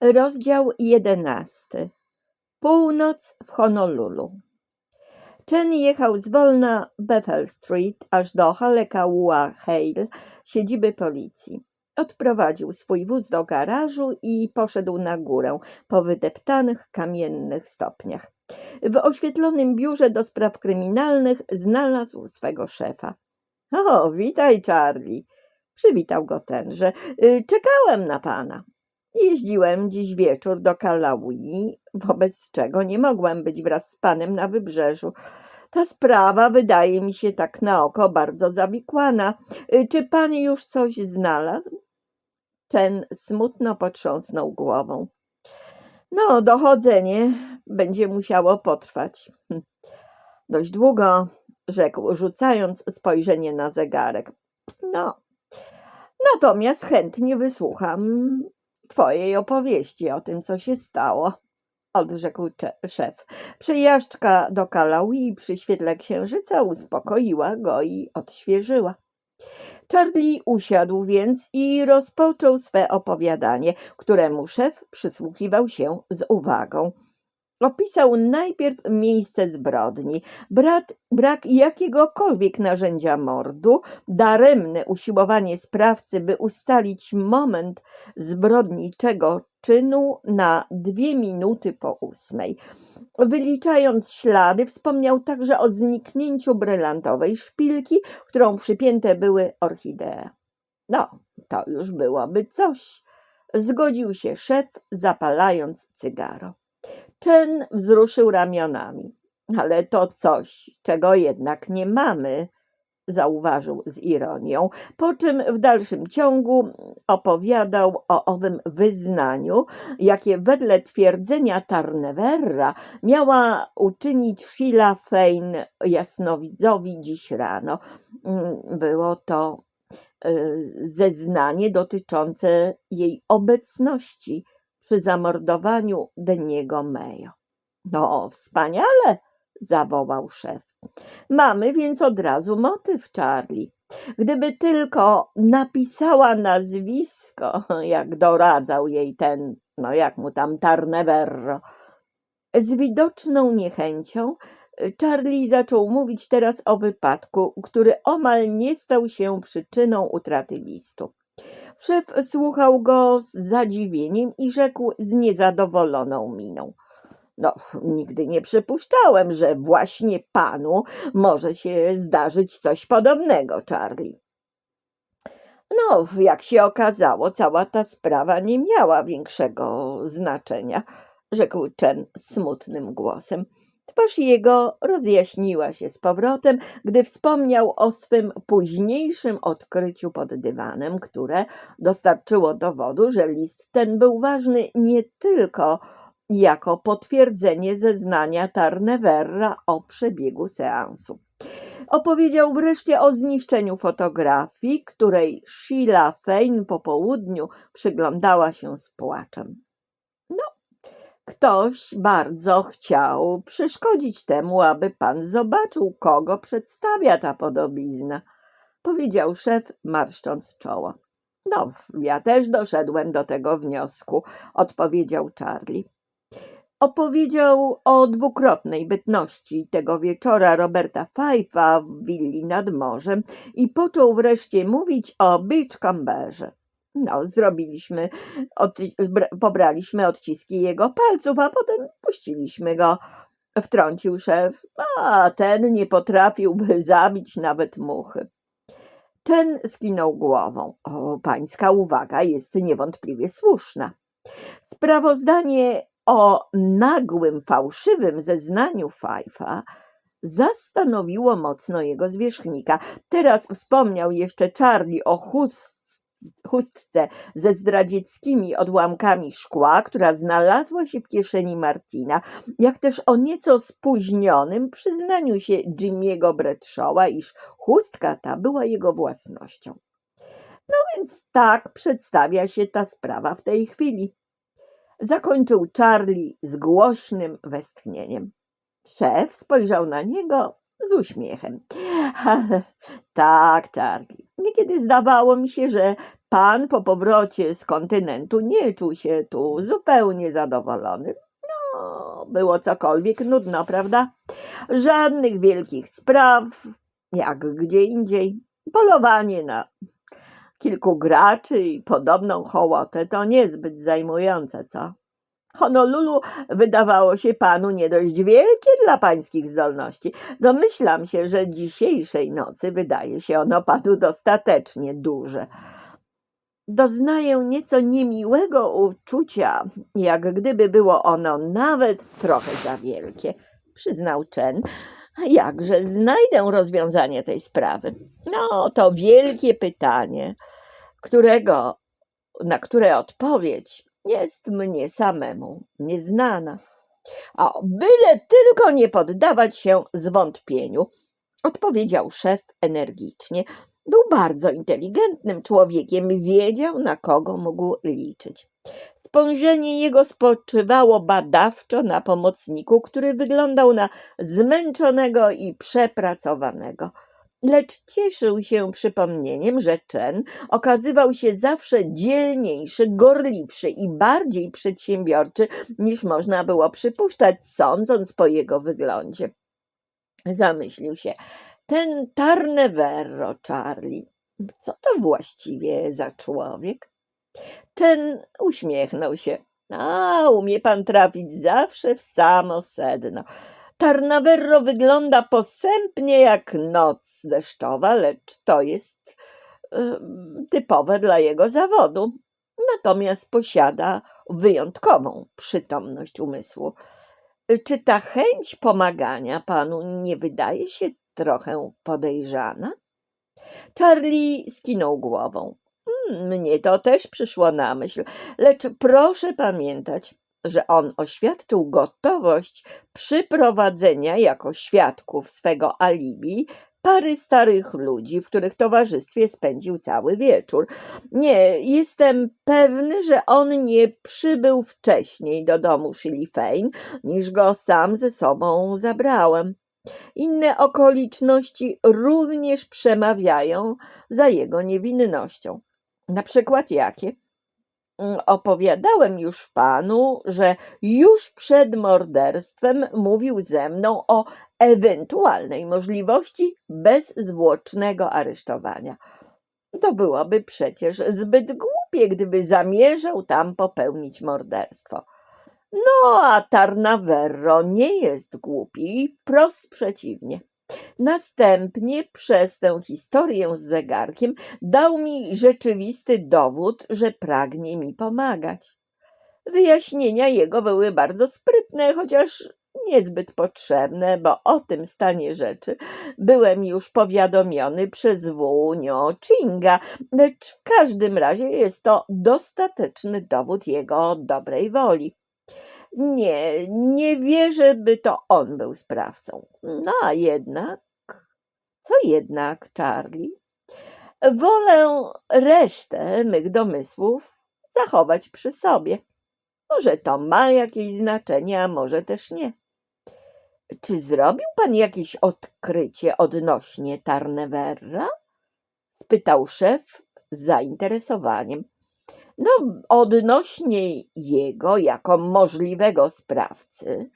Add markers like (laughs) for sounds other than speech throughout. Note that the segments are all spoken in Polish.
Rozdział jedenasty. Północ w Honolulu. Chen jechał zwolna Bethel Street aż do Halekaua Hale, siedziby policji. Odprowadził swój wóz do garażu i poszedł na górę po wydeptanych kamiennych stopniach. W oświetlonym biurze do spraw kryminalnych znalazł swego szefa. O, witaj, Charlie. Przywitał go tenże. "Y, Czekałem na pana. Jeździłem dziś wieczór do Kalaui, wobec czego nie mogłem być wraz z panem na wybrzeżu. Ta sprawa wydaje mi się tak na oko bardzo zawikłana. Y, Czy pan już coś znalazł? Ten smutno potrząsnął głową. No, dochodzenie będzie musiało potrwać. Hm. Dość długo, rzekł, rzucając spojrzenie na zegarek. No, natomiast chętnie wysłucham twojej opowieści o tym, co się stało, odrzekł szef. Przejażdżka do Kalaui przy świetle księżyca uspokoiła go i odświeżyła. Charlie usiadł więc i rozpoczął swe opowiadanie, któremu szef przysłuchiwał się z uwagą. Opisał najpierw miejsce zbrodni, brat, brak jakiegokolwiek narzędzia mordu, daremne usiłowanie sprawcy, by ustalić moment zbrodniczego czynu na dwie minuty po ósmej. Wyliczając ślady, wspomniał także o zniknięciu brylantowej szpilki, którą przypięte były orchidee. No, to już byłoby coś. Zgodził się szef, zapalając cygaro. Chen wzruszył ramionami. Ale to coś, czego jednak nie mamy, zauważył z ironią, po czym w dalszym ciągu opowiadał o owym wyznaniu, jakie wedle twierdzenia Tarneverra miała uczynić Sheila Fein jasnowidzowi dziś rano. Było to y, zeznanie dotyczące jej obecności przy zamordowaniu Deniego Mejo. No, wspaniale, zawołał szef. Mamy więc od razu motyw, Charlie. Gdyby tylko napisała nazwisko, (laughs) jak doradzał jej ten, no jak mu tam Tarneverro. Z widoczną niechęcią y, Charlie zaczął mówić teraz o wypadku, który omal nie stał się przyczyną utraty listu. Szef słuchał go z zadziwieniem i rzekł z niezadowoloną miną. No, nigdy nie przypuszczałem, że właśnie panu może się zdarzyć coś podobnego, Charlie. No, jak się okazało, cała ta sprawa nie miała większego znaczenia, rzekł Chen smutnym głosem. Twarz jego rozjaśniła się z powrotem, gdy wspomniał o swym późniejszym odkryciu pod dywanem, które dostarczyło dowodu, że list ten był ważny nie tylko jako potwierdzenie zeznania Tarneverra o przebiegu seansu. Opowiedział wreszcie o zniszczeniu fotografii, której Sheila Fein po południu przyglądała się z płaczem. Ktoś bardzo chciał przeszkodzić temu, aby pan zobaczył, kogo przedstawia ta podobizna, powiedział szef, marszcząc czoło. No, ja też doszedłem do tego wniosku, odpowiedział Charlie. Opowiedział o dwukrotnej bytności tego wieczora Roberta Fife'a w willi nad morzem i począł wreszcie mówić o Beachcomberze. No, zrobiliśmy, pobraliśmy odciski jego palców, a potem puściliśmy go. Wtrącił szef, a ten nie potrafiłby (laughs) zabić nawet muchy. Ten skinął głową. O, pańska uwaga jest niewątpliwie słuszna. Sprawozdanie o nagłym, fałszywym zeznaniu Fajfa zastanowiło mocno jego zwierzchnika. Teraz wspomniał jeszcze Charlie o chust, chustce ze zdradzieckimi odłamkami szkła, która znalazła się w kieszeni Martina, jak też o nieco spóźnionym przyznaniu się Jimmy'ego Bradshawa, iż chustka ta była jego własnością. No więc tak przedstawia się ta sprawa w tej chwili zakończył Charlie z głośnym westchnieniem. Szef spojrzał na niego z uśmiechem. (laughs) tak, Charlie, Niekiedy zdawało mi się, że pan po powrocie z kontynentu nie czuł się tu zupełnie zadowolony. No, było cokolwiek nudno, prawda? Żadnych wielkich spraw, jak gdzie indziej. Polowanie na kilku graczy i podobną hołotę to niezbyt zajmujące, co? Honolulu wydawało się panu nie dość wielkie dla pańskich zdolności. Domyślam się, że dzisiejszej nocy wydaje się ono panu dostatecznie duże. Doznaję nieco niemiłego uczucia, jak gdyby było ono nawet trochę za wielkie, przyznał Chen. Jakże znajdę rozwiązanie tej sprawy? No, to wielkie pytanie, którego, na które odpowiedź jest mnie samemu nieznana. A byle tylko nie poddawać się zwątpieniu, odpowiedział szef energicznie. Był bardzo inteligentnym człowiekiem, wiedział na kogo mógł liczyć. Spojrzenie jego spoczywało badawczo na pomocniku, który wyglądał na zmęczonego i przepracowanego. Lecz cieszył się przypomnieniem, że Chen okazywał się zawsze dzielniejszy, gorliwszy i bardziej przedsiębiorczy, niż można było przypuszczać, sądząc po jego wyglądzie. Zamyślił się. Ten Tarneverro, Charlie, co to właściwie za człowiek? Ten uśmiechnął się. A, umie pan trafić zawsze w samo sedno. Tarnaverro wygląda posępnie jak noc deszczowa, lecz to jest y, typowe dla jego zawodu. Natomiast posiada wyjątkową przytomność umysłu. Czy ta chęć pomagania panu nie wydaje się trochę podejrzana? Charlie skinął głową. "Mm, Mnie to też przyszło na myśl, lecz proszę pamiętać, że on oświadczył gotowość przyprowadzenia jako świadków swego alibi pary starych ludzi, w których towarzystwie spędził cały wieczór. Nie, jestem pewny, że on nie przybył wcześniej do domu Fane, niż go sam ze sobą zabrałem. Inne okoliczności również przemawiają za jego niewinnością. Na przykład jakie? Mm, Opowiadałem już panu, że już przed morderstwem mówił ze mną o ewentualnej możliwości bezzwłocznego aresztowania. To byłoby przecież zbyt głupie, gdyby zamierzał tam popełnić morderstwo. No, a Tarnaverro nie jest głupi, wprost przeciwnie. Następnie przez tę historię z zegarkiem dał mi rzeczywisty dowód, że pragnie mi pomagać. Wyjaśnienia jego były bardzo sprytne, chociaż niezbyt potrzebne, bo o tym stanie rzeczy byłem już powiadomiony przez Wunio Chinga, lecz w każdym razie jest to dostateczny dowód jego dobrej woli. Nie, nie wierzę, by to on był sprawcą. No a jednak, co jednak, Charlie? Wolę resztę mych domysłów zachować przy sobie. Może to ma jakieś znaczenie, a może też nie. Czy zrobił pan jakieś odkrycie odnośnie Tarneverra? spytał szef z zainteresowaniem. No, odnośnie jego jako możliwego sprawcy,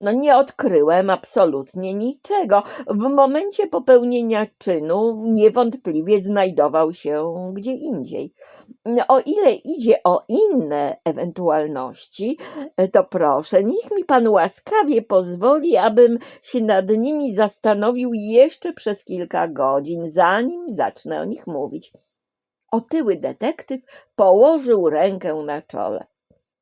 no nie odkryłem absolutnie niczego. W momencie popełnienia czynu niewątpliwie znajdował się gdzie indziej. O ile idzie o inne ewentualności, to proszę, niech mi pan łaskawie pozwoli, abym się nad nimi zastanowił jeszcze przez kilka godzin, zanim zacznę o nich mówić. Otyły detektyw położył rękę na czole.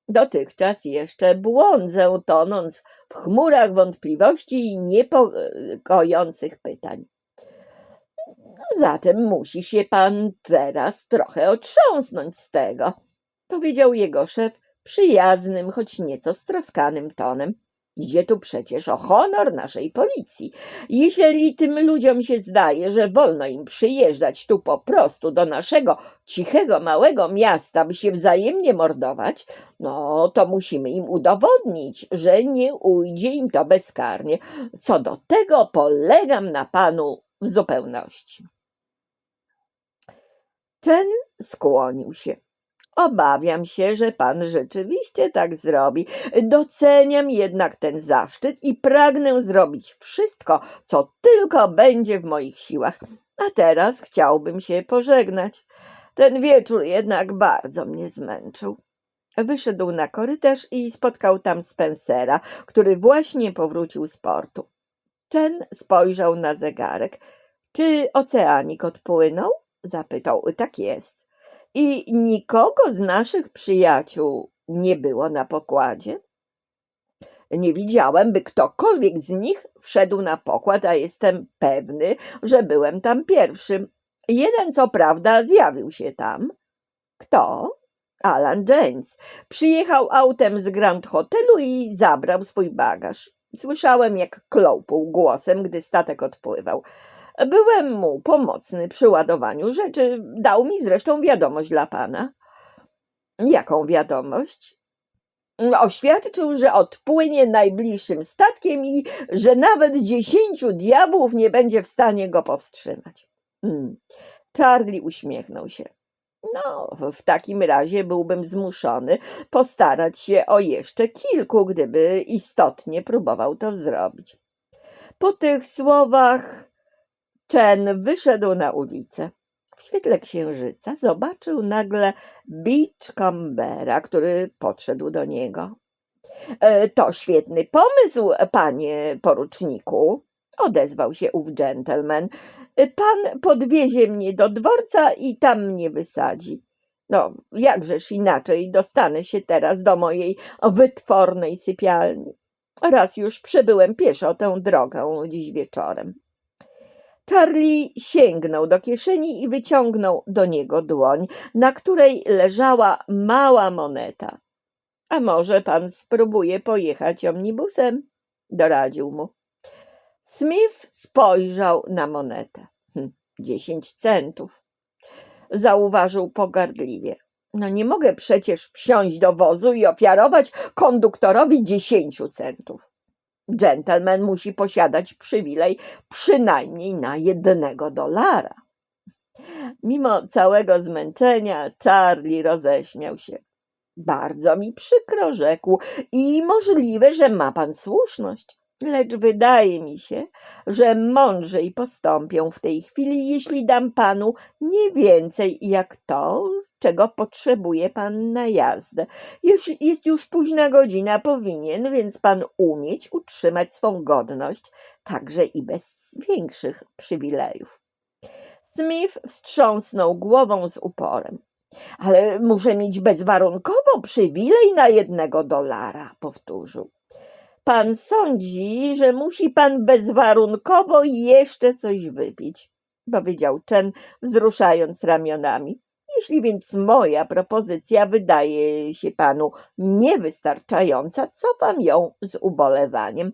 Dotychczas jeszcze błądzę, tonąc w chmurach wątpliwości i niepokojących pytań. Zatem musi się pan teraz trochę otrząsnąć z tego, powiedział jego szef przyjaznym, choć nieco stroskanym tonem. Idzie tu przecież o honor naszej policji. Jeżeli tym ludziom się zdaje, że wolno im przyjeżdżać tu po prostu do naszego cichego, małego miasta, by się wzajemnie mordować, no to musimy im udowodnić, że nie ujdzie im to bezkarnie. Co do tego polegam na panu w zupełności. Chen skłonił się. Obawiam się, że pan rzeczywiście tak zrobi. Doceniam jednak ten zaszczyt i pragnę zrobić wszystko, co tylko będzie w moich siłach. A teraz chciałbym się pożegnać. Ten wieczór jednak bardzo mnie zmęczył. Wyszedł na korytarz i spotkał tam Spencera, który właśnie powrócił z portu. Chen spojrzał na zegarek. Czy oceanik odpłynął? Zapytał. Tak jest. I nikogo z naszych przyjaciół nie było na pokładzie? Nie widziałem, by ktokolwiek z nich wszedł na pokład, a jestem pewny, że byłem tam pierwszym. Jeden, co prawda, zjawił się tam. Kto? Alan James. Przyjechał autem z Grand Hotelu i zabrał swój bagaż. Słyszałem, jak kląpł głosem, gdy statek odpływał. Byłem mu pomocny przy ładowaniu rzeczy. Dał mi zresztą wiadomość dla pana. Jaką wiadomość? Oświadczył, że odpłynie najbliższym statkiem i że nawet dziesięciu diabłów nie będzie w stanie go powstrzymać. Hmm. Charlie uśmiechnął się. No, w takim razie byłbym zmuszony postarać się o jeszcze kilku, gdyby istotnie próbował to zrobić. Po tych słowach Chen wyszedł na ulicę. W świetle księżyca zobaczył nagle Beachcombera, który podszedł do niego. "E, To świetny pomysł, panie poruczniku, odezwał się ów dżentelmen. Pan podwiezie mnie do dworca i tam mnie wysadzi. No, jakżeż inaczej dostanę się teraz do mojej wytwornej sypialni. Raz już przebyłem pieszo tę drogę dziś wieczorem. Charlie sięgnął do kieszeni i wyciągnął do niego dłoń, na której leżała mała moneta. A może pan spróbuje pojechać omnibusem? doradził mu. Smith spojrzał na monetę. Hm, Dziesięć centów. Zauważył pogardliwie. No nie mogę przecież wsiąść do wozu i ofiarować konduktorowi dziesięciu centów. Gentleman musi posiadać przywilej przynajmniej na jednego dolara. Mimo całego zmęczenia, Charlie roześmiał się. Bardzo mi przykro, rzekł, i możliwe, że ma pan słuszność. Lecz wydaje mi się, że mądrzej postąpię w tej chwili, jeśli dam panu nie więcej jak to, czego potrzebuje pan na jazdę. Jest już późna godzina, powinien więc pan umieć utrzymać swą godność, także i bez większych przywilejów. Smith wstrząsnął głową z uporem. Ale muszę mieć bezwarunkowo przywilej na jednego dolara, powtórzył. Pan sądzi, że musi pan bezwarunkowo jeszcze coś wypić, powiedział Chen, wzruszając ramionami. Jeśli więc moja propozycja wydaje się panu niewystarczająca, cofam ją z ubolewaniem.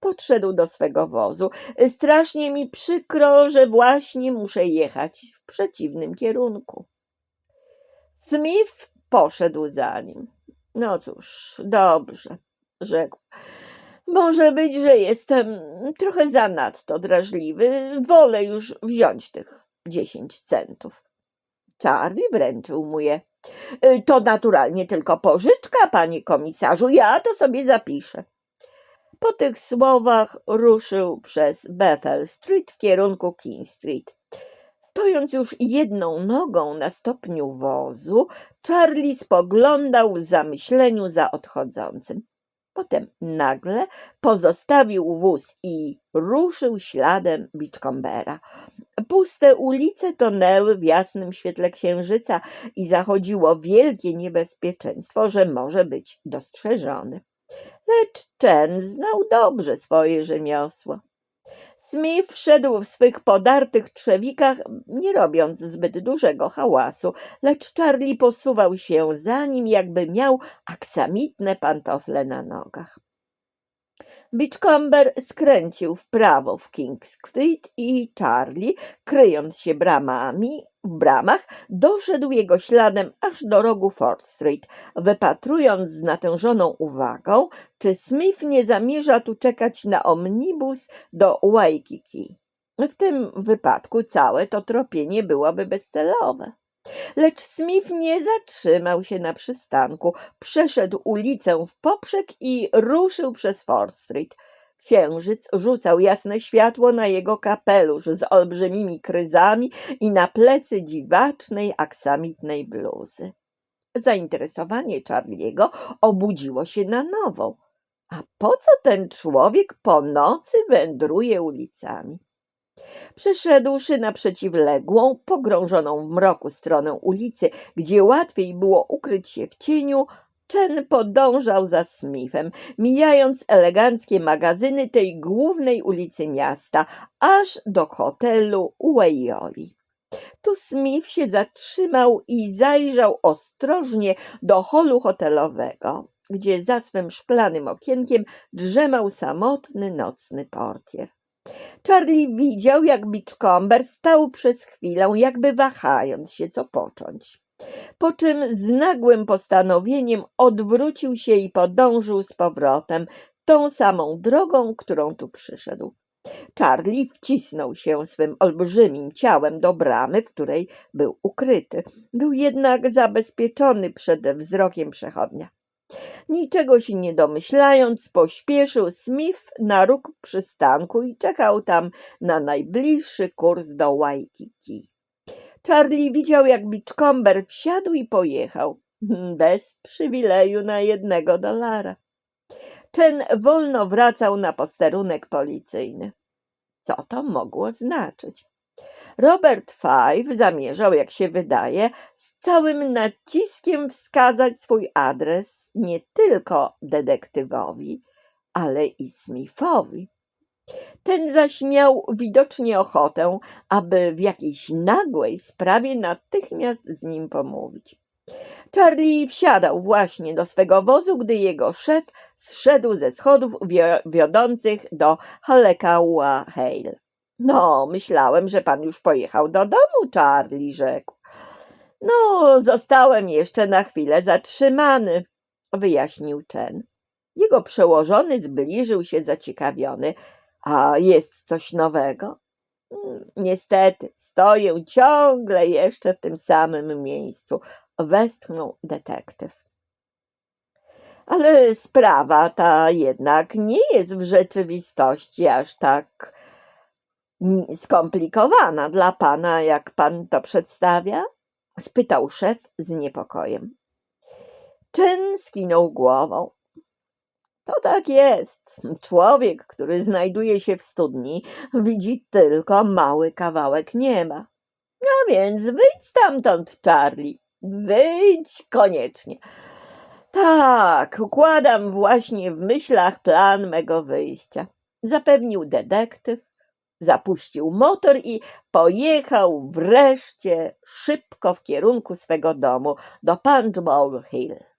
Podszedł do swego wozu. Strasznie mi przykro, że właśnie muszę jechać w przeciwnym kierunku. Smith poszedł za nim. No cóż, dobrze, rzekł. Może być, że jestem trochę zanadto drażliwy. Wolę już wziąć tych dziesięć centów. Charlie wręczył mu je. "Y, To naturalnie tylko pożyczka, panie komisarzu. Ja to sobie zapiszę. Po tych słowach ruszył przez Bethel Street w kierunku King Street. Stojąc już jedną nogą na stopniu wozu, Charlie spoglądał w zamyśleniu za odchodzącym. Potem nagle pozostawił wóz i ruszył śladem Beachcombera. Puste ulice tonęły w jasnym świetle księżyca i zachodziło wielkie niebezpieczeństwo, że może być dostrzeżony. Lecz Chen znał dobrze swoje rzemiosło. Smith szedł w swych podartych trzewikach, nie robiąc zbyt dużego hałasu, lecz Charlie posuwał się za nim, jakby miał aksamitne pantofle na nogach. Beachcomber skręcił w prawo w King Street i Charlie, kryjąc się bramami, w bramach, doszedł jego śladem aż do rogu Ford Street, wypatrując z natężoną uwagą, czy Smith nie zamierza tu czekać na omnibus do Waikiki. W tym wypadku całe to tropienie byłoby bezcelowe. Lecz Smith nie zatrzymał się na przystanku. Przeszedł ulicę w poprzek i ruszył przez Ford Street. Księżyc rzucał jasne światło na jego kapelusz z olbrzymimi kryzami i na plecy dziwacznej, aksamitnej bluzy. Zainteresowanie Charliego obudziło się na nowo. A po co ten człowiek po nocy wędruje ulicami? Przeszedłszy na przeciwległą, pogrążoną w mroku stronę ulicy, gdzie łatwiej było ukryć się w cieniu, Chen podążał za Smithem, mijając eleganckie magazyny tej głównej ulicy miasta, aż do hotelu Wayoli. Tu Smith się zatrzymał i zajrzał ostrożnie do holu hotelowego, gdzie za swym szklanym okienkiem drzemał samotny nocny portier. Charlie widział, jak Beachcomber stał przez chwilę, jakby wahając się, co począć. Po czym z nagłym postanowieniem odwrócił się i podążył z powrotem tą samą drogą, którą tu przyszedł. Charlie wcisnął się swym olbrzymim ciałem do bramy, w której był ukryty. Był jednak zabezpieczony przed wzrokiem przechodnia. Niczego się nie domyślając, pośpieszył Smith na róg przystanku i czekał tam na najbliższy kurs do Waikiki. Charlie widział, jak Beachcomber wsiadł i pojechał, (laughs) bez przywileju na jednego dolara. Chen wolno wracał na posterunek policyjny. Co to mogło znaczyć? Robert Five zamierzał, jak się wydaje, z całym naciskiem wskazać swój adres nie tylko detektywowi, ale i Smithowi. Ten zaś miał widocznie ochotę, aby w jakiejś nagłej sprawie natychmiast z nim pomówić. Charlie wsiadał właśnie do swego wozu, gdy jego szef zszedł ze schodów wio- wiodących do Halekaua Hale. No, myślałem, że pan już pojechał do domu, Charlie rzekł. No, zostałem jeszcze na chwilę zatrzymany, wyjaśnił Chen. Jego przełożony zbliżył się zaciekawiony. A jest coś nowego? "Mm, Niestety, stoję ciągle jeszcze w tym samym miejscu, westchnął detektyw. Ale sprawa ta jednak nie jest w rzeczywistości aż tak skomplikowana dla pana, jak pan to przedstawia? spytał szef z niepokojem. Chen skinął głową. To tak jest. Człowiek, który znajduje się w studni, widzi tylko mały kawałek nieba. A więc wyjdź stamtąd, Charlie. Wyjdź koniecznie. Tak, układam właśnie w myślach plan mego wyjścia. Zapewnił detektyw, zapuścił motor i pojechał wreszcie szybko w kierunku swego domu do Punchbowl Hill.